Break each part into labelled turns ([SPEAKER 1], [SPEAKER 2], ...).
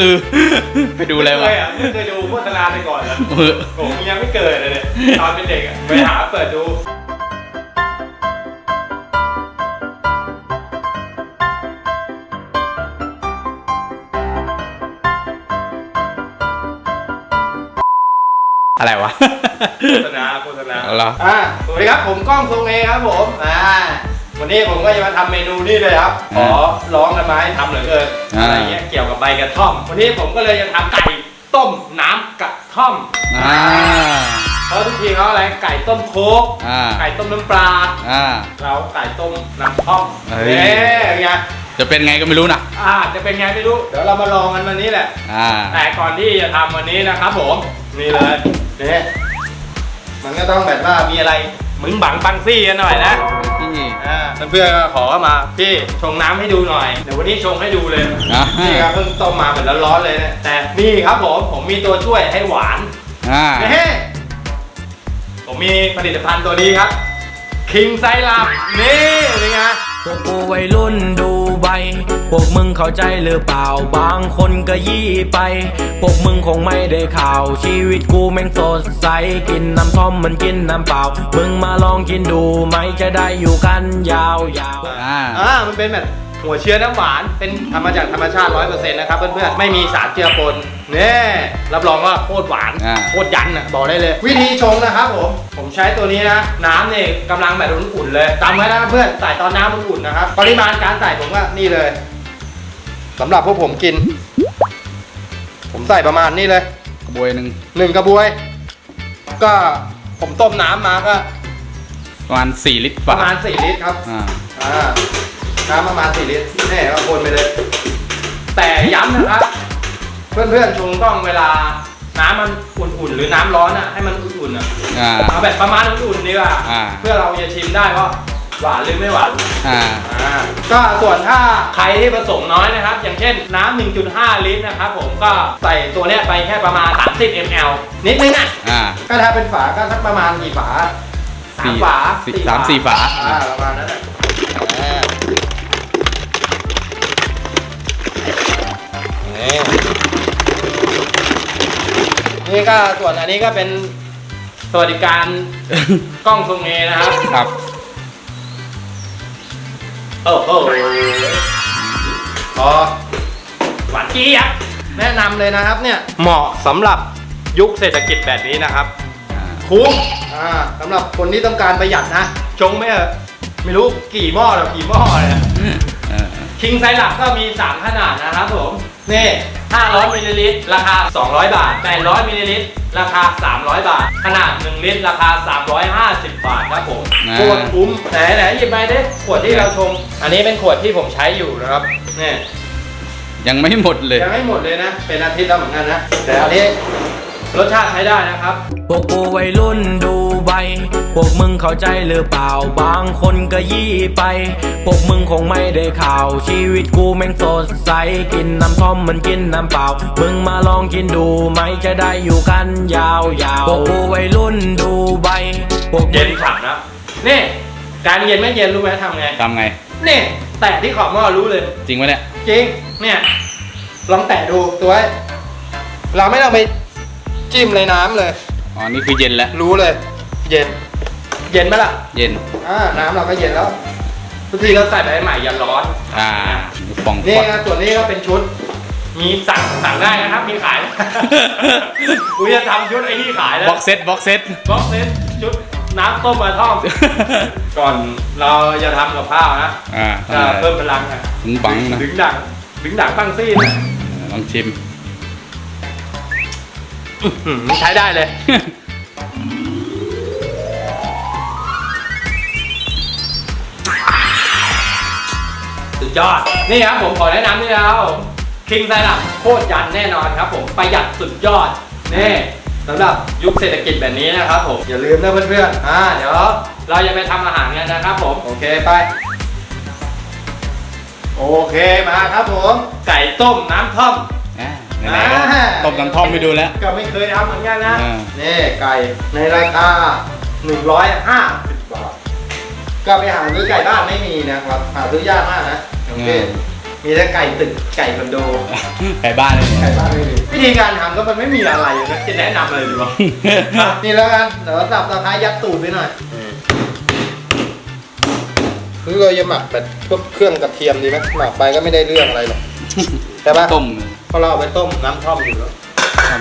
[SPEAKER 1] คือ ไปดูอะไร
[SPEAKER 2] ไม่
[SPEAKER 1] วะ
[SPEAKER 2] เคยอะไม่เคยดูโฆษณาไปก่อนเหรอ
[SPEAKER 1] เออ
[SPEAKER 2] ผมยังไม่เกิดเลยเนี่ยตอนเป็นเด็กอะไปหาเปิดดู
[SPEAKER 1] อะไรวะ
[SPEAKER 2] โฆษณาโฆษณา
[SPEAKER 1] เอาเหรอ
[SPEAKER 2] อ่าสวัสดีครับผมก้องทรงเอครับผมอ่า วันนี้ผมก็จะมาทำเมนูนี่เลยครับ ขอร้องกันมาให้ทำเหลือเกินอะไรเงี้ยเกี่ยวกับใบกระท่อม วันนี้ผมก็เลยจะทำไก่ต้มน้ำกระท่อม
[SPEAKER 1] อ่า
[SPEAKER 2] เพราะทุกทีเขาอะไรไก่ต้มโค้ก
[SPEAKER 1] อ่า
[SPEAKER 2] ไก่ต้มน้ำปลา
[SPEAKER 1] อ่า
[SPEAKER 2] เราไก่ต้มน้ำท่อม
[SPEAKER 1] เฮ้ย
[SPEAKER 2] เอ๊ะไง
[SPEAKER 1] จะเป็นไงก็ไม่รู้นะ
[SPEAKER 2] อ่าจะเป็นไงไม่รู้ เดี๋ยวเรามาลองกันวันนี้แหละ
[SPEAKER 1] อ่า
[SPEAKER 2] แต่ก่อนที่จะทำวันนี้นะครับผม นี่เลยนี่มันก็ต้องแบบว่ามีอะไรมึงบังปังซี่กันหน่อยนะ
[SPEAKER 1] พี่
[SPEAKER 2] อ่า เพื่อนๆก็ขอมาพี่ชงน้ำให้ดูหน่อยเดี๋ยววันนี้ชงให้ดูเลย
[SPEAKER 1] อ่า
[SPEAKER 2] นี่ครับเพิ่งต้มมาแบบร้อนๆเลยเนี่ยแต่นี่ครับผมผมมีตัวช่วยให้หวาน
[SPEAKER 1] อ่า
[SPEAKER 2] เฮ้ผมมีผลิตภัณฑ์ตัวนี้ครับคิงไซรัปนี่เป็นไง
[SPEAKER 3] พวกกูวัยรุ่นดูใบ พวกมึงเข้าใจหรือเปล่า บางคนก็ยี่ไป พวกมึงคงไม่ได้ข่าว ชีวิตกูแม่งสดใส กินน้ำท่อมมันกินน้ำเปล่า มึงมาลองกินดูไหมจะได้อยู่กันยาวๆ
[SPEAKER 1] อ่า
[SPEAKER 2] อ่ามันเป็นแบบหัวเชื้อน้ำหวานเป็นทำมาจากธรรมชาติ 100%นะครับเพื่อนๆ ไม่มีสารเจือปนนี่รับรองว่าโคตรหวาน
[SPEAKER 1] อ่า
[SPEAKER 2] โคตรยันอะบอกได้เลย วิธีชงนะครับผม ผมใช้ตัวนี้นะ น้ำเนี่ยกำลังแบบอุ่นๆเลยจำไว้นะครับเพื่อนใส่ตอนน้ำอุ่นๆนะครับปริมาณการใส่ผมก็นี่เลย สำหรับพวกผมกิน ผมใส่ประมาณนี้เลย
[SPEAKER 1] กระบวยหนึ่ง
[SPEAKER 2] หนึ่งกระบวย ก็ผมต้มน้ำมาก็
[SPEAKER 1] ประมาณสี่ลิตร
[SPEAKER 2] ป
[SPEAKER 1] ฝ่า
[SPEAKER 2] ระมาณ 4 ลิตรครับ
[SPEAKER 1] อ่า
[SPEAKER 2] อ่าน้ำประมาณ4ลิตรแน่ก็คนไปเลย แต่ย้ำนะครับ เพื่อนๆชงต้องเวลา น้ำมันอุ่นๆ หรือน้ำร้อนอะให้มันอุ่นๆอะ
[SPEAKER 1] อ่า
[SPEAKER 2] เอาแบบประมาณอุ่นๆดีกว่า
[SPEAKER 1] อ่า
[SPEAKER 2] เพื่อเราจะชิมได้ว่า หวานหรือไม่หวาน
[SPEAKER 1] อ่า
[SPEAKER 2] อ่าก็ส่วนถ้าใครที่ผสมน้อยนะครับ อย่างเช่นน้ำ1.5 ลิตรนะครับผมก็ใส่ตัวเนี้ยไปแค่ประมาณ 30 ml นิดนึงอะ
[SPEAKER 1] อ่า
[SPEAKER 2] ก็ถ้าเป็นฝาก็สักประมาณกี่ฝาสาม
[SPEAKER 1] สี่
[SPEAKER 2] ฝา
[SPEAKER 1] สี่สามสี่ฝา
[SPEAKER 2] อ่าประมาณนั้นแหละอ่านี่นี่ก็ส่วนอันนี้ก็เป็นสวัสดิการ กล้องทรงเอนะครับ
[SPEAKER 1] ครับ
[SPEAKER 2] โอ้โหพอหวานเจี๊ยบแนะนำเลยนะครับเนี่ยเหมาะสำหรับยุคเศรษฐกิจแบบนี้นะครับ
[SPEAKER 1] อ่า
[SPEAKER 2] คุ้มอ่าสำหรับคนที่ต้องการประหยัดนะ ชงไม่เออะไม่รู้กี่หม้อหรอกกี่หม้อเลย
[SPEAKER 1] เออ
[SPEAKER 2] คิงไซรัปก็มี 3 ขนาดนะครับผม นี่ 500มิลลิลิตรราคา 200 บาท 800มิลลิลิตรราคา 300 บาท ขนาด 1 ลิตร ราคา 350 บาทครับผมโคตรคุ้มไหนไหนหยิบไปดิขวดที่เราชงอันนี้เป็นขวดที่ผมใช้อยู่นะครับนี่
[SPEAKER 1] ยังไม่หมดเลย
[SPEAKER 2] ยังไม่หมดเลยนะ เป็นอาทิตย์แล้วเหมือนกันนะแต่อันนี้ รสชาติใช้ได้นะครับ
[SPEAKER 3] พวกกูวัยรุ่นดูใบ พวกมึงเข้าใจหรือเปล่า บางคนก็ยี่ไป พวกมึงคงไม่ได้ข่าว ชีวิตกูแม่งสดใส กินน้ำท่อมมันกินน้ำเปล่า มึงมาลองกินดูไหมจะได้อยู่กันยาวๆ พวกกูวัยรุ่นดูใบ พวกมึง
[SPEAKER 2] เย็นฉ่ำนะ นี่ การเย็นไม่เย็นรู้ไหมทำไง
[SPEAKER 1] ทำไง
[SPEAKER 2] นี่ แตะที่ขอบหม้อรู้เลย
[SPEAKER 1] จริงไหมเนี่ย
[SPEAKER 2] จริง เนี่ย ลองแตะดูตัวไว้เราไม่ต้องไป จิ้มในน้ำเลย
[SPEAKER 1] อ๋อ นี่คือเย็นแล้ว
[SPEAKER 2] รู้เลย เย็น เย็นไหมล่ะ
[SPEAKER 1] เย็น
[SPEAKER 2] อ่าน้ำเราก็เย็นแล้วทุกทีเราใส่ไปใหม่อย่าร้อน
[SPEAKER 1] อ่าฟอง
[SPEAKER 2] นี่
[SPEAKER 1] ฟอง
[SPEAKER 2] นะส่วนนี้ก็เป็นชุด มีสั่งสั่งได้นะครับ มีขาย กูจะทำชุดไอ้นี่ขายแล้ว
[SPEAKER 1] บ็อกเซตบ็อกเซต
[SPEAKER 2] บ็อกเซตชุดน้ำต้มมาท่อมก่อนเราจะทำกับข้าวนะ
[SPEAKER 1] อ่า
[SPEAKER 2] จะเพิ่มพลังนะ
[SPEAKER 1] ถึงบังนะ
[SPEAKER 2] ดึงดัง ดึงดังตั้งซี่นะ
[SPEAKER 1] ลองชิม
[SPEAKER 2] อื้อหือใช้ได้เลย สุดยอด นี่ครับผมขอแนะนำนี่แล้วคิงไซรัปโคตรยันแน่นอนครับผมประหยัดสุดยอด นี่สำหรับยุคเศรษฐกิจแบบนี้นะครับผม อย่าลืมนะเพื่อนๆอ่าเดี๋ยว เราจะไปทำอาหารกันนะครับผม โอเคไป โอเคมาครับผม ไก่ต้มน้ำท่อม
[SPEAKER 1] อ่า ไหนๆก็ต้มน้ำท่อมไปดูแล้ว
[SPEAKER 2] ก็ไม่เคยทำเหมือนกันนะ
[SPEAKER 1] อ่า
[SPEAKER 2] นี่ไก่ในราคา150บาทก็ไปหาซื้อไก่บ้านไม่มีนะครับหาซื้อยากมากนะโอเค
[SPEAKER 1] อืม
[SPEAKER 2] มีแต่ไก่ตึกไก่คอนโด
[SPEAKER 1] ไก่บ้านเลย
[SPEAKER 2] ไก่บ้านไม่มีวิธีการทำก็มันไม่มีอะไรนะจะแนะนำอะไรดีวะอะนี่แล้วกันเดี๋ยวสับตะไคร้ยัดตูดไปหน่อยคือเราจะหมักแบบพวกเครื่องกระเทียมดีไหมหมักไปก็ไม่ได้เรื่องอะไรหรอก ใช่ปะ
[SPEAKER 1] ต้ม
[SPEAKER 2] เพราะเราเอาไปต้มน้ำท่อมอยู่แล้ว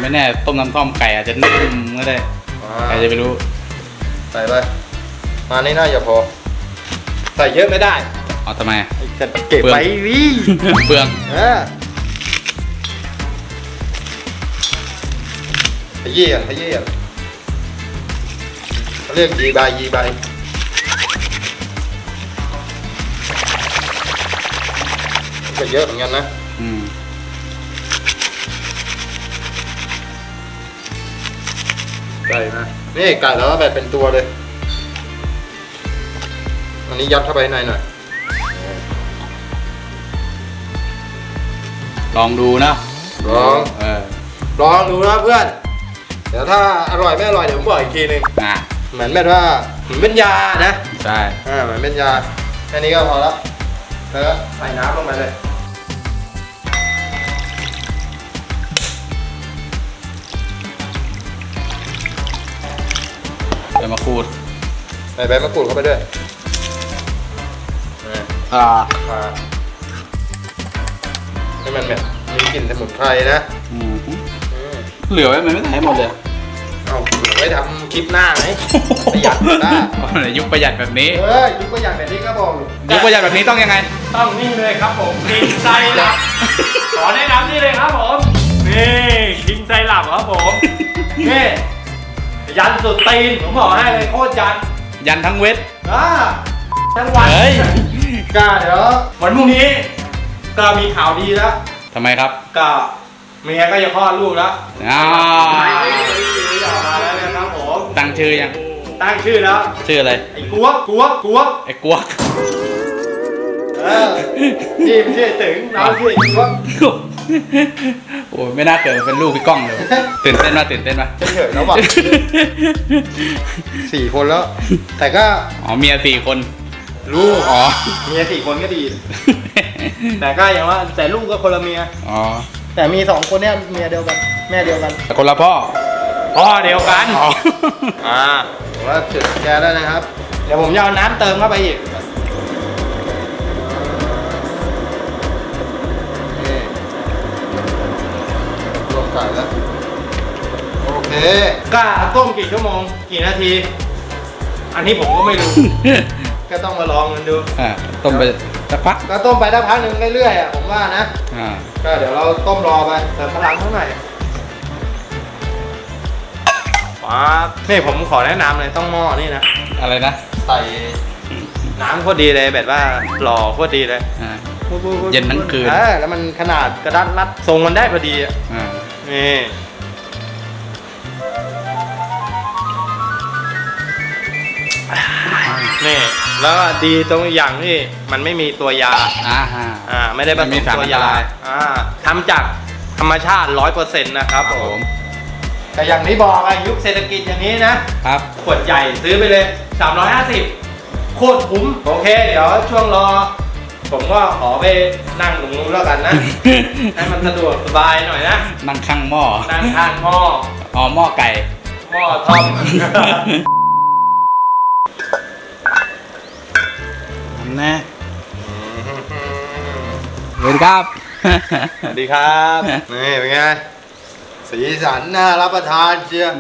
[SPEAKER 1] ไม่แน่ต้มน้ำท่อมไก่อาจจะนุ่มก็ได้ใครจะไปรู้
[SPEAKER 2] ใส่ไปมานี่น่าจะพอ ใส่เยอะไม่ได้
[SPEAKER 1] เอาทำไม
[SPEAKER 2] จะเก็บไว้วิ
[SPEAKER 1] เปลือง
[SPEAKER 2] เออขยี้อะขยี้อะเขาเรียกยีใบยีใบก็เยอะเหมือนกันนะ ไก่นะนี่ไก่แล้วก็แบบเป็นตัวเลย อันนี้ยัดเข้าไปในหน่อย
[SPEAKER 1] ลองดูนะ
[SPEAKER 2] ลอง
[SPEAKER 1] เออ
[SPEAKER 2] ลองดูนะเพื่อน เดี๋ยวถ้าอร่อยไม่อร่อยเดี๋ยวผมบอกอีกทีหนึง
[SPEAKER 1] อะ
[SPEAKER 2] เหมือนแบบว่าเหมือนเป็นยานะ
[SPEAKER 1] ใช่
[SPEAKER 2] อ่าเหมือนเป็นยาแค่นี้ก็พอแล้วแล้วก็ใส่น้ำลงไปเลย
[SPEAKER 1] มะกรูด
[SPEAKER 2] ใส่ใบมะกรูดเข้าไปด้วยอ่า
[SPEAKER 1] อ่า
[SPEAKER 2] อ่าให้มันแบบมีกลิ่นสมุนไพรนะ
[SPEAKER 1] อืม
[SPEAKER 2] อืม
[SPEAKER 1] เหลือไว้มันไม่ใส่ให้หมดเลย
[SPEAKER 2] เอาเดี๋ยวไว้ทำคลิปหน้าไหมประหยัดนะ
[SPEAKER 1] ในยุคประหยัดแบบนี้
[SPEAKER 2] เออยุคประหยัดแบบนี้ก็บอกอยู่
[SPEAKER 1] ยุคประหยัดแบบนี้ต้องยังไง
[SPEAKER 2] ต้องนี่เลยครับผมกินไซรัปขอแนะนำนี่เลยครับผม นี่กินไซรัปครับผมนี่ ยันสุดตีนผมบอกให้เลยโคตรยัน
[SPEAKER 1] ยันทั้งเวท
[SPEAKER 2] อ่าทั้งวัน
[SPEAKER 1] เฮ้ย
[SPEAKER 2] ก็เดี๋ยววันพรุ่งนี้ ก็มีข่าวดีแล้ว
[SPEAKER 1] ทำไมครับ
[SPEAKER 2] ก็เมียก็จะคลอดลูกแล้ว
[SPEAKER 1] อ่า
[SPEAKER 2] ออกมาแล้วนะครับผม
[SPEAKER 1] ตั้งชื่อยัง
[SPEAKER 2] ตั้งชื่อแล้ว
[SPEAKER 1] ชื่ออะไร
[SPEAKER 2] ไอ้กวกกวกกวก
[SPEAKER 1] ไอ้กวก
[SPEAKER 2] เออพี่ไม่ใช่ตึงน้องชื่อไอ้กวก
[SPEAKER 1] โอ้ยไม่น่าเกิดมาเป็นลูกพี่ก้องเลยว่ะตื่นเต้นมาตื่นเต้นมา
[SPEAKER 2] เฉยๆแล้วว่ะสี่คนแล้ว แต่ก็
[SPEAKER 1] อ๋อเมียสี่คน
[SPEAKER 2] ลูก
[SPEAKER 1] อ๋อ
[SPEAKER 2] เมียสี่คนก็ดี แต่ก็อย่างว่า แต่ลูกก็คนละเมีย
[SPEAKER 1] อ๋อ
[SPEAKER 2] แต่มีสองคนเนี่ยเมียเดียวกัน แม่เดียวกัน
[SPEAKER 1] แต่คนละพ่อ
[SPEAKER 2] พ่อเดียวกัน
[SPEAKER 1] อ๋อ
[SPEAKER 2] อ่าผมว่าจุดแก๊สแล้วนะครับ เดี๋ยวผมจะเอาน้ำเติมเข้าไปอีก ไก่แล้ว โอเคกล้าต้มกี่ชั่วโมง กี่นาที อันนี้ผมก็ไม่รู้ ก็ต้องมาลองกันดู
[SPEAKER 1] อ่าต้มไปสักพัก
[SPEAKER 2] ก็ต้มไปสักพักหนึ่งเรื่อยๆอะผมว่านะ
[SPEAKER 1] อ่า
[SPEAKER 2] ก็เดี๋ยวเราต้มรอไปเติมพลังเท่าไหร่ป๊าบนี่ผมขอแนะนำเลยต้องหม้อนี่นะ
[SPEAKER 1] อะไรนะ
[SPEAKER 2] ใส่น้ำโคตรดีเลยแบบว่าหล่อโคตรดีเลย
[SPEAKER 1] อ่าเย็นทั้งคืน
[SPEAKER 2] เออแล้วมันขนาดกระดัดรัดทรงมันได้พอดีอะ
[SPEAKER 1] อ่า
[SPEAKER 2] นี่นี่ แล้วก็ดีตรงอย่างที่มันไม่มีตัวยา
[SPEAKER 1] อ่าฮะ
[SPEAKER 2] อ่า ไม่ได้ผ
[SPEAKER 1] มัน
[SPEAKER 2] ส
[SPEAKER 1] มี
[SPEAKER 2] ม
[SPEAKER 1] สาร
[SPEAKER 2] ตั
[SPEAKER 1] อั
[SPEAKER 2] วนยา
[SPEAKER 1] ตราย
[SPEAKER 2] อ่าทำจากธรรมชาติร้อยเปอร์เซ็นต์นะครับ
[SPEAKER 1] ครับ
[SPEAKER 2] ผ
[SPEAKER 1] ผมม
[SPEAKER 2] แต่อย่างที่บอกอะยุคเศรษฐกิจอย่างนี้นะ
[SPEAKER 1] ครับ
[SPEAKER 2] ขวดใหญ่ซื้อไปเลย 350 โคตรคุ้ม โอเค เดี๋ยวช่วงรอ ผมก็ขอไปนั่งตรงนู้นแล้วกันนะ ให้มันสะดวกสบายหน่อยนะ
[SPEAKER 1] นั่งข้างหม้อ
[SPEAKER 2] นั่งทานหม้อ
[SPEAKER 1] อ๋อหม้อไก่
[SPEAKER 2] หม้อทอม
[SPEAKER 1] แน่สวัสดีครับ
[SPEAKER 2] สวัสดีครับ นี่เป็นไง สีสันน่ารับประทานเชียว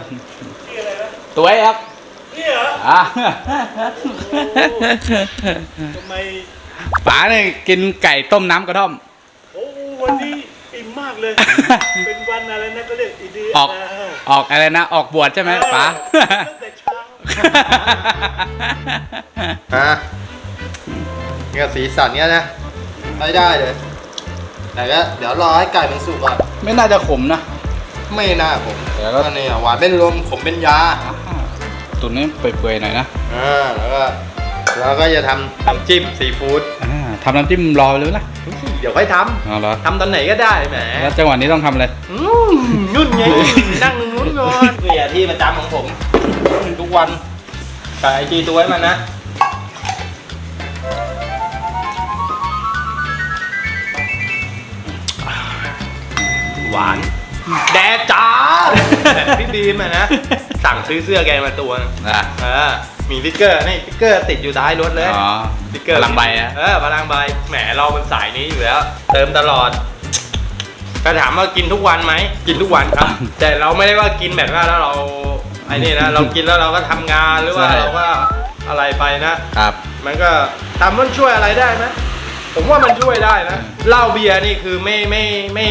[SPEAKER 1] ตัวไอ้ครับ
[SPEAKER 4] นี่เหรอ
[SPEAKER 1] อ่า
[SPEAKER 4] ทำไม
[SPEAKER 1] ป๋าเนี่ยกินไก่ต้มน้ำกระท่อม
[SPEAKER 4] โอ้วันนี้อิ่มมากเลย เป็นวันอะไรนะก็เรียกอีดี
[SPEAKER 1] ออก ออกอะไรนะ ออกบวชใช่ไหมป๋า
[SPEAKER 4] ตั้งแต่เช้า
[SPEAKER 2] ฮะเนี่ยสีสันเนี่ยนะ ไม่ได้เลยแต่ก็เดี๋ยวรอให้ไก่มันสุกก่อน
[SPEAKER 1] ไม่น่าจะขมนะ
[SPEAKER 2] ไม่น่าผม
[SPEAKER 1] แต่ก็
[SPEAKER 2] ก็เนี่ยหวานเป็นลมขมเป็นยา
[SPEAKER 1] ตุ๋นนี้เปื่อยๆหน่อยนะ
[SPEAKER 2] อ่าแล้วก็ แล้วก็จะทำน้ำจิ้มซีฟู้ด
[SPEAKER 1] อ่าทำน้ำจิ้มรอไปเลยนะ
[SPEAKER 2] เดี๋ยวค่อยท
[SPEAKER 1] เอาเหรอำ
[SPEAKER 2] ทำตอนไหนก็ได้แหม
[SPEAKER 1] แล้วจังหวะนี้ต้องทำอะไร
[SPEAKER 2] อืมนุ่นไง นั่งนุ่นก่อนเนี่ยที่ประจำของผม ทุกวันใส่ไอจีตัวไว้มันนะ
[SPEAKER 1] อ
[SPEAKER 2] หวาน แดดจ้า พี่บีมอะนะ สั่งซื้อเสื้อแกมาตัวนึง
[SPEAKER 1] อะ
[SPEAKER 2] เออ มีสติ๊กเกอร์นี่สติ๊กเกอร์ติดอยู่ท้ายรถเลย
[SPEAKER 1] อ๋อ
[SPEAKER 2] สติ๊กเกอร์
[SPEAKER 1] พลังใบอะ
[SPEAKER 2] เออพลังใบแหมเรามันสายนี้อยู่แล้ว เติมตลอดก็ถามว่ากินทุกวันไหมกินทุกวันครับ แต่เราไม่ได้ว่ากินแบบว่าแล้วเราไอ้นี่นะเรากินแล้วเราก็ทำงานหรือว่าเราก็อะไรไปนะ
[SPEAKER 1] ครับ
[SPEAKER 2] มันก็ทำมันช่วยอะไรได้ไหมผมว่ามันช่วยได้นะเหล้าเบียร์นี่คือไม่ไม่ไม่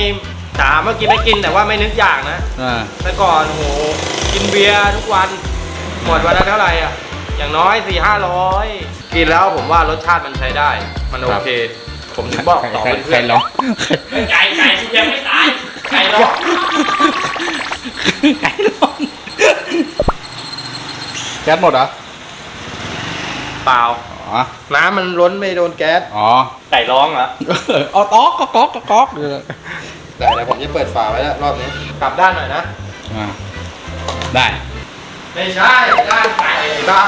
[SPEAKER 2] ถามว่ากินไม่กินแต่ว่าไม่นึกอยากนะ
[SPEAKER 1] อ่า
[SPEAKER 2] แต่ก่อนโหกินเบียร์ทุกวันหมดวันละเท่าไหร่อะ อย่างน้อยสี่ห้าร้อยกินแล้วผมว่ารสชาติมันใช้ได้ มันโอเค ผมถึงบอกต่อ
[SPEAKER 1] ใคร
[SPEAKER 2] เพื่
[SPEAKER 1] ใคร
[SPEAKER 2] อน
[SPEAKER 1] ร้อง
[SPEAKER 2] ๆไก่ไก่ที่ยังไม่ตายไก่ร้อง
[SPEAKER 1] ไก่ร้องแก๊สหมดเหรอ
[SPEAKER 2] เปล่า
[SPEAKER 1] อ๋อ
[SPEAKER 2] น้ำมันล้นไม่โดนแก๊ส
[SPEAKER 1] อ๋อ
[SPEAKER 2] ไก่ร้องเหรอ
[SPEAKER 1] เอาต๊อกก๊อกก๊อกก๊อก
[SPEAKER 2] แต่เดี๋ยวผมจะเปิดฝาไว้แล้วรอบนี้กลับด้านหน่อยนะ
[SPEAKER 1] อ่าได้
[SPEAKER 2] ไม่ใช่ด้านไก่บ้า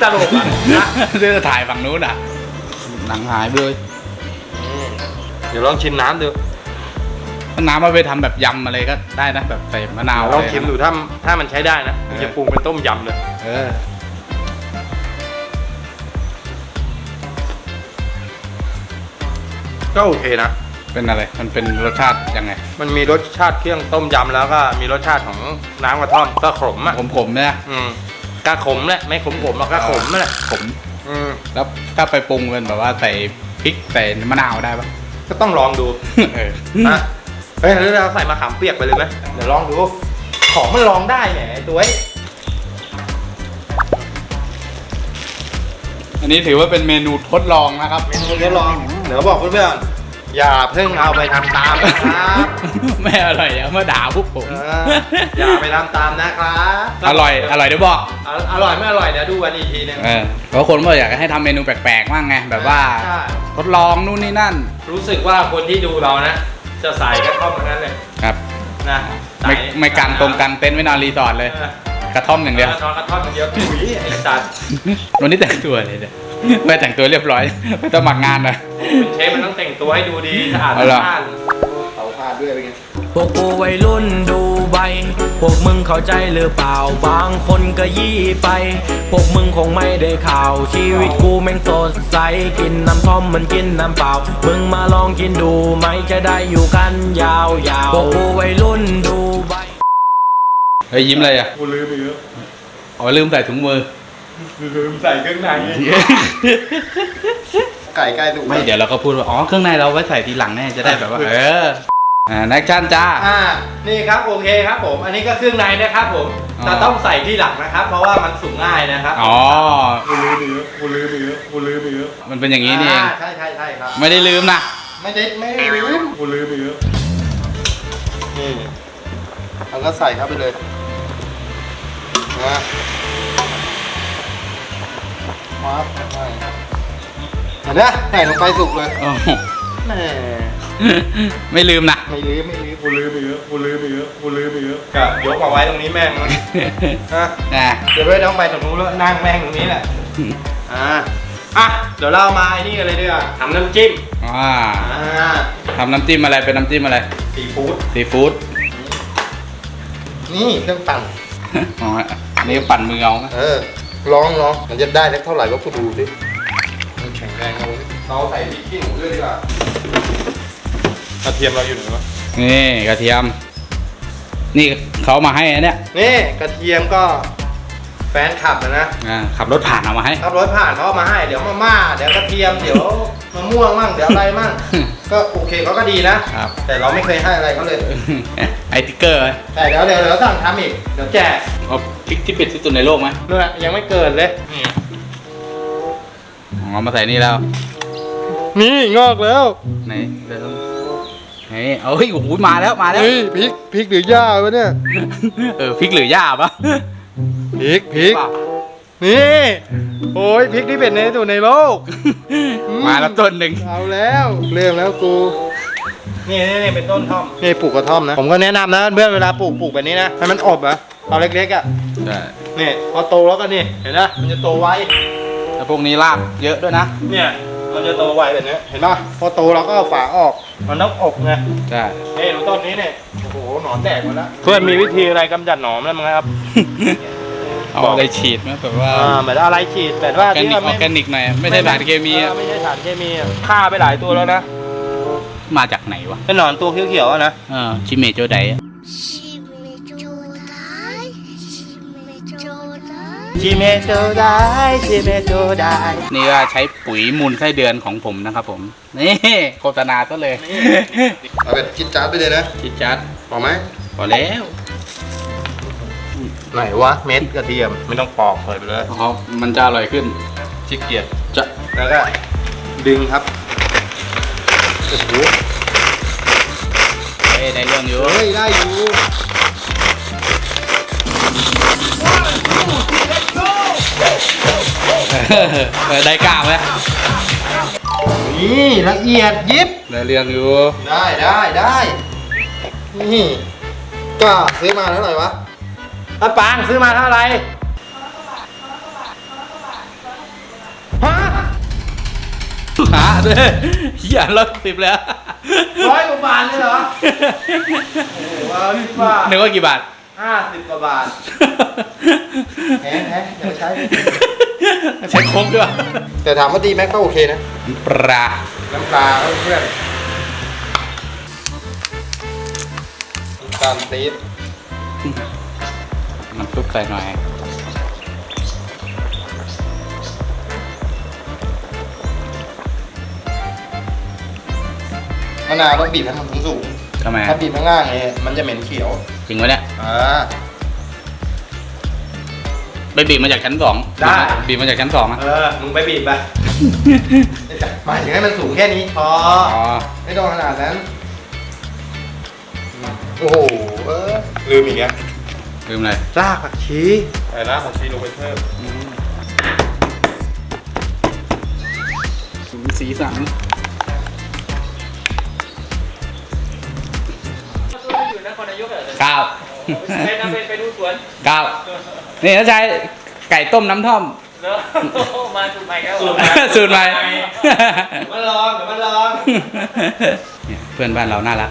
[SPEAKER 2] ตลกอะนะ
[SPEAKER 1] เรื่องถ่ายฝั่งนู้นอะ หนังหายไปเลย
[SPEAKER 2] เดี๋ยวลองชิมน้ำดู
[SPEAKER 1] ถ้าน้ำเอาไปทำแบบยำอะไรก็ได้นะแบบใส่มะนาว
[SPEAKER 2] ลองชิมดูถ้าถ้ามันใช้ได้นะผมจะปรุงเป็นต้มยำเลย
[SPEAKER 1] เออ
[SPEAKER 2] ก็โอเคนะ
[SPEAKER 1] เป็นอะไร มันเป็นรสชาติยังไง
[SPEAKER 2] มันมีรสชาติเครื่องต้มยำแล้วก็มีรสชาติของน้ำกระท่อมก็ขมอะ
[SPEAKER 1] ขมๆเนี่ย
[SPEAKER 2] อืมก็ขมแหละไม่ขมขมๆหรอกก็ขมนั่นแหละ
[SPEAKER 1] ขม
[SPEAKER 2] อืม
[SPEAKER 1] แล้วถ้าไปปรุงเป็นแบบว่าใส่พริกใส่มะนาวได้ปะ
[SPEAKER 2] ก็ต้องลองดู
[SPEAKER 1] เออ
[SPEAKER 2] นะเฮ้ยแล้วเราใส่มะขามเปียกไปเลยไหมเดี๋ยวลองดู ของมันลองได้แหมไอ้ตัวไอ้
[SPEAKER 1] อันนี้ถือว่าเป็นเมนูทดลองนะครับ
[SPEAKER 2] เมนูทดลองเดี๋ยวบอกเพื่อนๆ อย่าเพิ่งเอาไปทำตามนะครับ
[SPEAKER 1] ไม่อร่อยอย่ามาด่าพวกผม
[SPEAKER 2] เอออย่าไปทำตามนะครับ
[SPEAKER 1] อร่อย อร่อยเดี๋ยวบอก
[SPEAKER 2] ออร่อยไม่อร่อยเดี๋ยวดูกันอีกทีหนึง
[SPEAKER 1] เออเพราะคนก็อยากให้ทำเมนูแปลกๆบ้างไง แบบว่า
[SPEAKER 2] ใช่
[SPEAKER 1] ทดลองนู่นนี่นั่น
[SPEAKER 2] รู้สึกว่าคนที่ดูเรานะ จะใส่กระท่อมทั้งนั้นเลย
[SPEAKER 1] ครับ
[SPEAKER 2] นะ
[SPEAKER 1] ไม่
[SPEAKER 2] ใส่
[SPEAKER 1] ไม่กางตรงกางเต็นท์ไว้นอนรีสอร์ทเลย
[SPEAKER 2] เออก
[SPEAKER 1] ระท่อมอย่างเดียว
[SPEAKER 2] นอนกระท่อมอย่างเดียวถุยไอ้สัตว์
[SPEAKER 1] วันนี้แต่งตัวเลยเนี่ย ไม่แต่งตัวเรียบร้อยไม่ต้องหมักงานนะ
[SPEAKER 2] เป็นเชฟมันต้องแต่งตัวให้ดูดีสะอาด
[SPEAKER 1] เอาเหรอ
[SPEAKER 2] สะอาดเตาผ้าด้วยเป็นไง
[SPEAKER 3] พวกกูวัยรุ่นดูใบ พวกมึงเข้าใจหรือเปล่า บางคนก็ยี่ไป พวกมึงคงไม่ได้ข่าว ชีวิตกูแม่งสดใส กินน้ำท่อมมันกินน้ำเปล่า มึงมาลองกินดูไหมจะได้อยู่กันยาวๆ พวกกูวัยรุ่นดูใบ
[SPEAKER 1] เฮ้ยยิ้มอะไรอะ
[SPEAKER 2] กูลืมอีกแล้ว
[SPEAKER 1] อ๋อลืมใส่ถุงมือ
[SPEAKER 2] ลืมใส่เครื่องในไก่ใกล้ถูก
[SPEAKER 1] ไม่เดี๋ยวเราก็พูดว่าอ๋อเครื่องในเราไว้ใส่ทีหลังแน่จะได้แบบว่าเอออ่านักชั่นจ้า
[SPEAKER 2] อ่านี่ครับโอเคครับผม อันนี้ก็เครื่องในนะครับผม
[SPEAKER 1] อ๋อ
[SPEAKER 2] แต่ต้องใส่ที่หลังนะครับ เพราะว่ามันสุกง่ายนะครับ
[SPEAKER 1] อ๋อ
[SPEAKER 4] กูลืมอีกแล้วกูลืมอีกแล้วกูลืมอีกแล้ว
[SPEAKER 1] มันเป็นอย่างนี้นี่เองา
[SPEAKER 2] ใช่ใช่ใช่ครับ
[SPEAKER 1] ไม่ได้ลืมนะ
[SPEAKER 2] ไม่ได้ไม่ได้ลืม
[SPEAKER 4] กูลืมอีกแล้ว
[SPEAKER 2] นี่เราก็ใส่เข้าไปเลยนะ ว้าวใช่เห็นไหมใส่ลงไปสุกเลย
[SPEAKER 1] โอ้โห
[SPEAKER 2] แหม
[SPEAKER 1] ไม่ลืมนะ
[SPEAKER 2] ไม่ลืมไม่ลืม
[SPEAKER 4] กูลืมอีกแล้วกูลืมอีกแล้วกูลืมอีกแล้ว
[SPEAKER 2] ก็ยกมาไว้ตรงนี้แม่งมันฮะ
[SPEAKER 1] อ่า
[SPEAKER 2] เดี๋ยวไปต้องไปตรงนู้นแล้วนั่งแม่งตรงนี้แหละอ่าอะเดี๋ยวเรามาไอ้นี่กันเลยดีกว่าทำน้ำจิ้ม
[SPEAKER 1] อ่า
[SPEAKER 2] อ่า
[SPEAKER 1] ทำน้ำจิ้มอะไรเป็นน้ำจิ้มอะไร
[SPEAKER 2] ซีฟู้ด
[SPEAKER 1] ซีฟู้ด
[SPEAKER 2] นี่เครื่องปั่น
[SPEAKER 1] อ๋ออันนี้ปั่นมือเอานะ
[SPEAKER 2] เออ ลองลองมันจะได้สักเท่าไหร่ก็กูดูดิมันแข็งแรงเอาดิเราใส่พริกขี้หนูด้วยดีกว่ากระเทียมเราอยู่ไหนวะ
[SPEAKER 1] นี่กระเทียม นี่เขามาให้นะเนี่ย
[SPEAKER 2] นี่กระเทียมก็ แฟนขับนะนะ
[SPEAKER 1] อ่าขับรถผ่านเอามาให้
[SPEAKER 2] ขับรถผ่านเขาเอามาให้เดี๋ยวมาม่าเดี๋ยวกระเทียมเดี๋ยวมะม่วงมั่งเดี๋ยวอะไรมั่งก็โอเคเขาก็ดีนะ
[SPEAKER 1] ครับ
[SPEAKER 2] แต่เราไม่เคยให้อะไรเขาเลย
[SPEAKER 1] ไอติ๊กเกอร์
[SPEAKER 2] แต่เดี๋ยวเดี๋ยวเดี๋ยวสั่งทำอีกเดี๋ยวแจก
[SPEAKER 1] เอาพริกที่เผ็ดที่สุดในโลกไหม
[SPEAKER 2] นู่นน่ะยังไม่เกิดเลย
[SPEAKER 1] อ๋อมาใส่นี่แล้ว
[SPEAKER 2] นี่งอกแล้ว
[SPEAKER 1] ไหนเดี๋ยวต้องไหนเอาเฮ้ยโอ้โหมาแล้วมาแล้ว
[SPEAKER 2] เฮ้ยพริกพริกหรือหญ้าวะเนี่ย
[SPEAKER 1] เออพริกหรือหญ้าปะ
[SPEAKER 2] พริกพริก
[SPEAKER 1] ป่ะ
[SPEAKER 2] นี่ โอ้ยพริกที่เป็นในที่สุดในโลก
[SPEAKER 1] มาแล้วต้นหนึ่ง
[SPEAKER 2] เอาแล้วเรื่องแล้วกูนี่นี่นี่เป็นต้นท่อม นี่ปลูกกระท่อมนะ ผมก็แนะนำนะเพื่อนเวลาปลูกปลูกแบบนี้นะ ให้มันอบอะเอาเล็กๆอะ
[SPEAKER 1] ใช่
[SPEAKER 2] นี่พอโตแล้วก็นี่ เห็นนะมันจะโตไว
[SPEAKER 1] แต่พวกนี้รากเยอะด้วยนะ
[SPEAKER 2] เนี่ยมันจะโตไวแบบเนี้ย
[SPEAKER 5] เห็นป่ะพอโตเราก็เอาฝาออก
[SPEAKER 2] มันต้องอบไง
[SPEAKER 1] ใช่
[SPEAKER 2] นี่ดูต้นนี้เนี่ย
[SPEAKER 5] โอ้โหหนอนแตกหมดแล้ว
[SPEAKER 2] เพื่อนมีวิธีอะไรกำจัดหนอนแล้วมั้งครับ
[SPEAKER 1] เอาอะไรฉีดไหมแบบว่า
[SPEAKER 2] อ่าเหมือนอะไรฉีดแบบ
[SPEAKER 1] อ
[SPEAKER 2] ว่า
[SPEAKER 1] อร์แก
[SPEAKER 2] ที่
[SPEAKER 1] นิก
[SPEAKER 2] ว่า
[SPEAKER 1] ออร์แกนิกหน่อยไม่ใช่สารเคมี
[SPEAKER 2] อ
[SPEAKER 1] อะ
[SPEAKER 2] อไม่ใช่สารเคมีอะฆ่าไปหลายตัวแล้วนะ
[SPEAKER 1] มาจากไหนวะ
[SPEAKER 2] เป็นหนอนตัวเขียวๆอะนะ
[SPEAKER 1] เออชิเมโจไดอะ
[SPEAKER 2] ชิเมโจได้ชิเมโจได้
[SPEAKER 1] นี่ก็ใช้ปุ๋ยมูลไส้เดือนของผมนะครับผมนี่โฆษณาซะเลย
[SPEAKER 5] เอาแบบจิตจัดไปเลยนะ
[SPEAKER 1] ชิดจัด
[SPEAKER 5] พอไหม
[SPEAKER 1] พอแล้ว
[SPEAKER 2] ไหนวะเม็ดกระเทียมไม่ต้องปอกเลยไปเลย
[SPEAKER 1] เพราะมันจะอร่อยขึ้น
[SPEAKER 2] ชิเกียจ
[SPEAKER 1] จะ
[SPEAKER 2] แล้วก็ดึงครับโอ้โห
[SPEAKER 1] เอ้ยได้เรื่องอยู่
[SPEAKER 5] เฮ้ยได้อยู่
[SPEAKER 1] เออได้กล้ามไหม
[SPEAKER 5] นี่ละเอียดยิบ
[SPEAKER 1] ได้เรื่องอยู่
[SPEAKER 5] ได้ได้ได้นี่ก็ซื้อมาเท่าไหร่วะ
[SPEAKER 2] อะปางซื้อมาเท่าไหร่ฮะ
[SPEAKER 1] หาด้วยเหี้ยลดสิบแล้ว
[SPEAKER 2] ร้อยกว่าบาทเลยเหรอโอ้โหเอาที่ว่า
[SPEAKER 1] นึกว่ากี่บาท
[SPEAKER 2] ห้าสิบกว่าบาท
[SPEAKER 5] แพงแพงอย่าไปใช้
[SPEAKER 1] ใช้ครบด้วย
[SPEAKER 5] แต่ถามว่าดีไหมก็โอเคนะ
[SPEAKER 1] ปลา
[SPEAKER 5] น้ำปลาเพื่อนน้ำตาลปี๊บ
[SPEAKER 1] น้ำซุปใส่หน่อย
[SPEAKER 5] มะนาวต้องบีบให้มันสูง
[SPEAKER 1] ทำไม
[SPEAKER 5] ๆถ้าบีบข้างล่างเนี่ยมันจะเหม็นเขียว
[SPEAKER 1] จริงวะเนี่ย
[SPEAKER 5] อ่า
[SPEAKER 1] ไปบีบมาจากชั้นสอง
[SPEAKER 2] ได้
[SPEAKER 1] บีบมาจากชั้นสองอะ
[SPEAKER 2] เออ มึงไปบีบไป
[SPEAKER 5] หมายถึงให้มันสูงแค่นี้พอ
[SPEAKER 1] อ๋อ
[SPEAKER 5] ไม่ต้องขนาดนั้น โอ้โห เออ ลืมอีกแล้ว
[SPEAKER 1] ลืมเลย
[SPEAKER 2] รากผักชี
[SPEAKER 5] ใส่รากผักชีลงไปเพิ่ม
[SPEAKER 1] สีสัน
[SPEAKER 2] อยู่นครนายกเหรอ
[SPEAKER 1] ก้าว
[SPEAKER 2] ไปนะไปไปดูสวน
[SPEAKER 1] ก้าวนี่นะชายไก่ต้มน้ำท่อม
[SPEAKER 2] เนอะมาสูตรใหม่แล้ว
[SPEAKER 1] สูตรใหม่
[SPEAKER 2] มาลองเดี๋ยวมาลอง
[SPEAKER 1] เนี่ยเพื่อนบ้านเราน่ารัก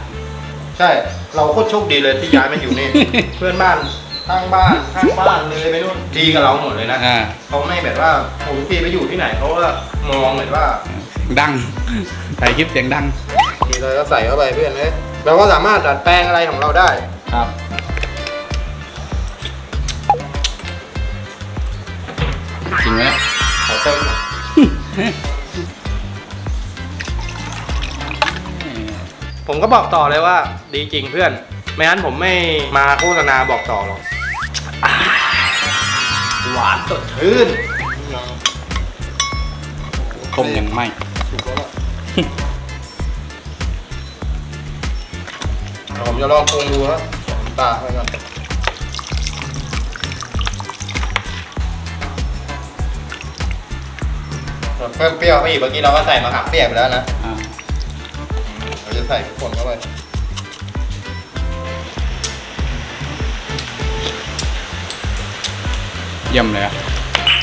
[SPEAKER 5] ใช่ เราโคตรโชคดีเลยที่ย้ายมาอยู่นี่ เพื่อนบ้าน ข้างบ้านข้างบ้านเลยไปนู่นดีกับเราหมดเลยนะ
[SPEAKER 1] อ่า
[SPEAKER 5] เขาไม่แบบว่าผมทีไปอยู่ที่ไหนเขาก็มองเหมือนว่า
[SPEAKER 1] ดังถ่ายคลิปเสียงดัง
[SPEAKER 5] ทีเราก็ใส่เข้าไปเพื่อนเลยเราก็สามารถดัดแปลงอะไรของเราได้
[SPEAKER 1] ครับจริงไหมเนี่ย
[SPEAKER 5] ขอเติมหน่อย
[SPEAKER 2] ผมก็บอกต่อเลยว่าดีจริงเพื่อน ไม่งั้นผมไม่มาโฆษณาบอกต่อหรอก หวานสดชื่น
[SPEAKER 1] คมยังไม่
[SPEAKER 5] ถูกแล้วล่ะเอาผมจะลองปรุงดูนะน้ำตาไปก่อนเพิ่มเปรี้ยวไปอีกเมื่อกี้เราก็ใส่มะขามเปียกไปแล้วนะ
[SPEAKER 1] อ่า
[SPEAKER 5] เราจะใส่พริกป่นเข้าไป
[SPEAKER 1] เยี่ยมเลยอะ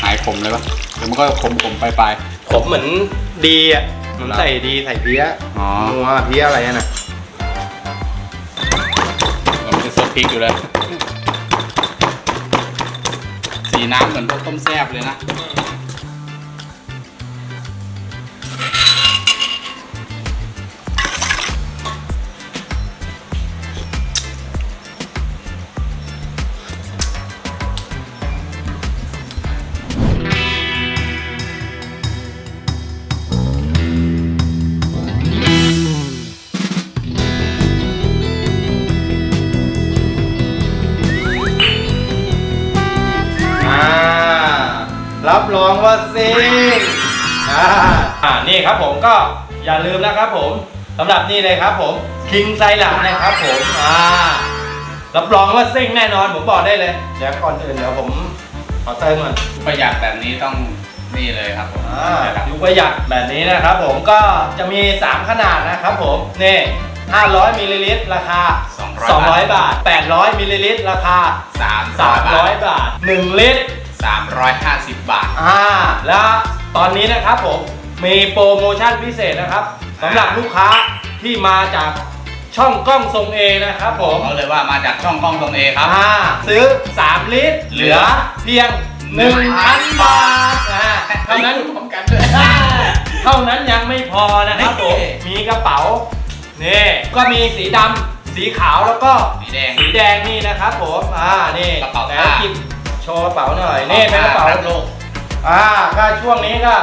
[SPEAKER 1] หายขมเลยปะหรือมันก็ขมขมๆปลาย
[SPEAKER 2] ผมเหมือนดีอะเหมือนใส่ดีใส่เพี้ย
[SPEAKER 1] ๆอ๋อ
[SPEAKER 2] นัวเพี้ยอะไรอะน่ะ
[SPEAKER 1] มันจะซดพริกอยู่เลย สีน้ำเหมือนพวกต้มแซ่บเลยนะ
[SPEAKER 2] นะครับผมสำหรับนี่เลยครับผมคิงไซรัปนะครับผมอ่ารับรองว่าซิงแน่นอนผมบอกได้เลยเดี๋ยวก่อนอื่นเดี๋ยวผมขอเติมก่อน
[SPEAKER 1] ประหยัดแบบนี้ต้องนี่เลยครับผม
[SPEAKER 2] อ่ายุคประหยัดแบบนี้นะครับผมก็จะมี 3 ขนาดนะครับผมนี่500มิลลิลิตรราคา
[SPEAKER 1] 200
[SPEAKER 2] 200บาท 800มิลลิลิตรราคา
[SPEAKER 1] สามร้อยบาท
[SPEAKER 2] 300 บาท 1 ลิตร
[SPEAKER 1] สามร้อยห้าสิบบาท
[SPEAKER 2] อ่าแล้วตอนนี้นะครับผมมีโปรโมชั่นพิเศษนะครับ สำหรับลูกค้าที่มาจากช่องกล้องทรงเอนะครับผม
[SPEAKER 1] เขาเลยว่ามาจากช่องกล้องตรงเอครับ
[SPEAKER 2] อ่าซื้อ 3 ลิตร เหลือเพียง 1,000 บาทอ่าเท่านั้น
[SPEAKER 1] พร้อมกันด้วย
[SPEAKER 2] อ่าเท่านั้นยังไม่พอนะครับผม
[SPEAKER 1] นี่
[SPEAKER 2] มีกระเป๋า นี่ ก็มีสีดำ สีขาวแล้วก็
[SPEAKER 1] สีแดง
[SPEAKER 2] สีแดงนี่นะครับผม อ่า นี่
[SPEAKER 1] กระเป๋า
[SPEAKER 2] แต่
[SPEAKER 1] ผ้า
[SPEAKER 2] กิบโชว์กระเป๋าหน่อย นี่เป็นกระเป๋า
[SPEAKER 1] รับโลก
[SPEAKER 2] อ่าก็ช่วงนี้ก็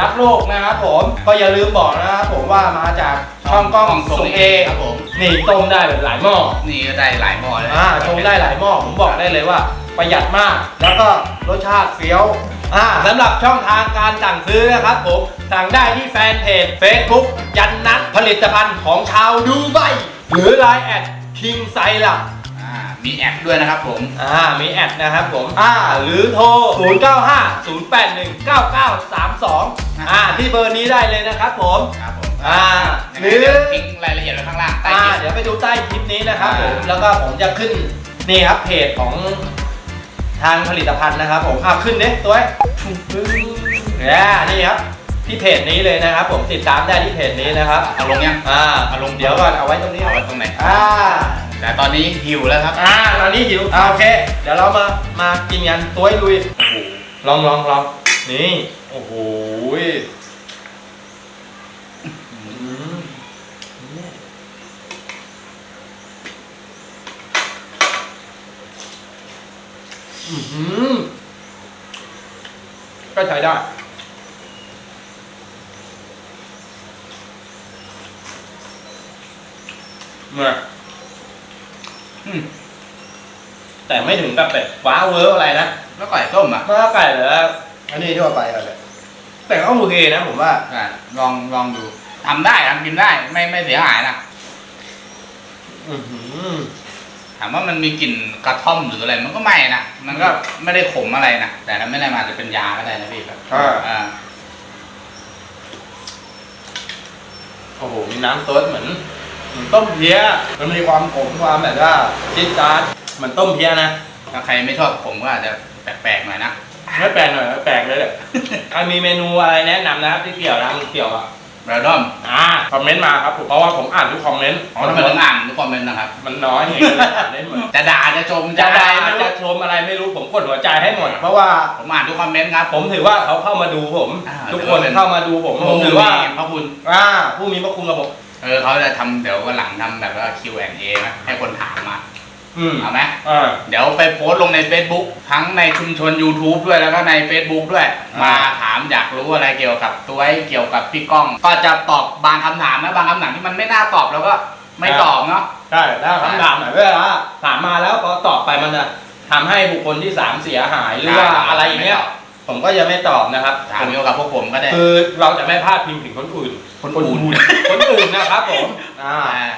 [SPEAKER 2] รักโลกนะครับผม ก็อย่าลืมบอกนะครับผมว่ามาจากช่องกล้องส่งเอ
[SPEAKER 1] ครับผม
[SPEAKER 2] นี่ต้มได้แบบหลายหม้อ
[SPEAKER 1] นี่ก็ได้หลายหม้อเลย
[SPEAKER 2] อ่าชงได้หลายหม้อผมบอกได้เลยว่า ประหยัดมาก แล้วก็รสชาติเฟี้ยวอ่าสำหรับช่องทางการสั่งซื้อนะครับผม สั่งได้ที่แฟนเพจ Facebook ยันนัทผลิตภัณฑ์ของชาวดูไบหรือ Line แอดคิงไซลับ
[SPEAKER 1] อ่า มีแอปด้วยนะครับผม
[SPEAKER 2] อ่า มีแอดนะครับผม อ่า หรือโทร 095 081 9932 อ่า ที่เบอร์นี้ได้เลยนะครับผม
[SPEAKER 1] ครับผม
[SPEAKER 2] อ่า
[SPEAKER 1] ยัง
[SPEAKER 2] ห
[SPEAKER 1] ไง
[SPEAKER 2] รือ
[SPEAKER 1] เดี๋ยวทิ้งรายละเอียดไว้ข้างล่างใต้
[SPEAKER 2] อ่า
[SPEAKER 1] คลิป
[SPEAKER 2] เดี๋ยวไปดูใต้คลิปนี้นะครับ
[SPEAKER 1] อ่า
[SPEAKER 2] ผมแล้วก็ผมจะขึ้นนี่ครับเพจของทางผลิตภัณฑ์นะครับผม อ่าขึ้นเด้ตัวเนี่ยนี่ครับ ที่เพจนี้เลยนะครับผมติดตามได้ที่เพจนี้นะครับ
[SPEAKER 1] เอาลงยัง
[SPEAKER 2] อ่า
[SPEAKER 1] เอาลง
[SPEAKER 2] เดี๋ยวก่อนเอาไว้ตรงนี้
[SPEAKER 1] เอาไว้ตรงไหน
[SPEAKER 2] อ่า
[SPEAKER 1] แต่ตอนนี้หิวแล้วครับ
[SPEAKER 2] อ่าตอนนี้หิวอ่าโอเค เดี๋ยวเรามา มากินกันตัวลุยโอ้โหลองลองลองนี่ โอ้โหอืมอื้อหือก็ใช้ได้เมื่อ
[SPEAKER 1] อืม
[SPEAKER 2] แต่ไม่ถึงกับแบบว้าวเวอร์อะไรนะ
[SPEAKER 1] แล้วไก่ต้มอะ
[SPEAKER 2] มันก็ไก่เหรอ
[SPEAKER 5] อันนี้ทั่วไปอะไร
[SPEAKER 2] แต่ก็โอเคนะผมว่า
[SPEAKER 1] อะลองลองดูทำได้ทำกินได้ ไม่ไม่เสียหายนะ
[SPEAKER 2] อือหือ
[SPEAKER 1] ถามว่ามันมีกลิ่นกระท่อมหรืออะไรมันก็ไม่นะมันก็ไม่ได้ขมอะไรนะแต่ถ้าไม่ได้มาจะเป็นยาก็ได้นะพี่แบบ
[SPEAKER 2] อ่า
[SPEAKER 1] อ่า
[SPEAKER 2] โอ้โหมีน้ำต้นเหมือนเหมือน ต้มเพี้ยมันมีความขมความแบบว่าจิ๊ดจ๊าดเหมือนต้มเพี้ยนะ
[SPEAKER 1] ถ้าใครไม่ชอบผมก็อาจจะแปลกๆหน่อยนะ
[SPEAKER 2] ไม่แปลกหน่อยไม่แปลกเลยแหละอะมีเมนูอะไรแนะนำนะครับที่เกี่ยวนะเกี่ยวอะ
[SPEAKER 1] บราดอม
[SPEAKER 2] อ่าคอมเมนต์มาครับผมเพราะว่าผมอ่านทุกคอมเมนต์
[SPEAKER 1] อ๋อทำไมต้องอ่านทุกคอมเมนต์นะครับ
[SPEAKER 2] มันน้อยอย่างเงี้ยอ่านได้หมด
[SPEAKER 1] จะด่าจะชม
[SPEAKER 2] จะ
[SPEAKER 1] จะ
[SPEAKER 2] ได้
[SPEAKER 1] อะไรไม่
[SPEAKER 2] จะ
[SPEAKER 1] รู้
[SPEAKER 2] ชมอะไรไม่รู้ผมกดหัวใจให้หมด เพราะว่า
[SPEAKER 1] ผมอ่านทุกคอมเมนต์ครับ
[SPEAKER 2] ผมถือว่าเขาเข้ามาดูผม
[SPEAKER 1] อ่า
[SPEAKER 2] ทุกคนเข้ามาดูผมผมถือว่า
[SPEAKER 1] พระคุณ
[SPEAKER 2] อ่าผู้มีพระคุณกับผม
[SPEAKER 1] เออเขาจะทำเดี๋ยววันหลังทำแบบว่า Q&A ไหมให้คนถามมา
[SPEAKER 2] อืม
[SPEAKER 1] เอาไหม
[SPEAKER 2] อ่า
[SPEAKER 1] เดี๋ยวไปโพสต์ลงใน Facebook ทั้งในชุมชน YouTube ด้วยแล้วก็ใน Facebook ด้วย
[SPEAKER 2] อ่าม
[SPEAKER 1] มาถามอยากรู้อะไรเกี่ยวกับตัวไอ้เกี่ยวกับพี่ก้อง ก็จะตอบบางคำถามนะบางคำถามที่มันไม่น่าตอบแล้วก็ไม่ตอบเนาะ
[SPEAKER 2] ใช่ถ้าคำถามไหนเวลาถามมาแล้วพอตอบไปมันจะทำให้บุคคลที่สามเสียหายหรือว่าอะไรอย่างเงี้ย ผมก็จะไม่ตอบนะครับ
[SPEAKER 1] ถามเกี่ยวกับพวกผมก็ได้
[SPEAKER 2] คือเราจะไม่พลาดพิงถึงคนอื่น
[SPEAKER 1] คนอื่น
[SPEAKER 2] คนอื่นนะครับผม อ่า
[SPEAKER 1] อ่า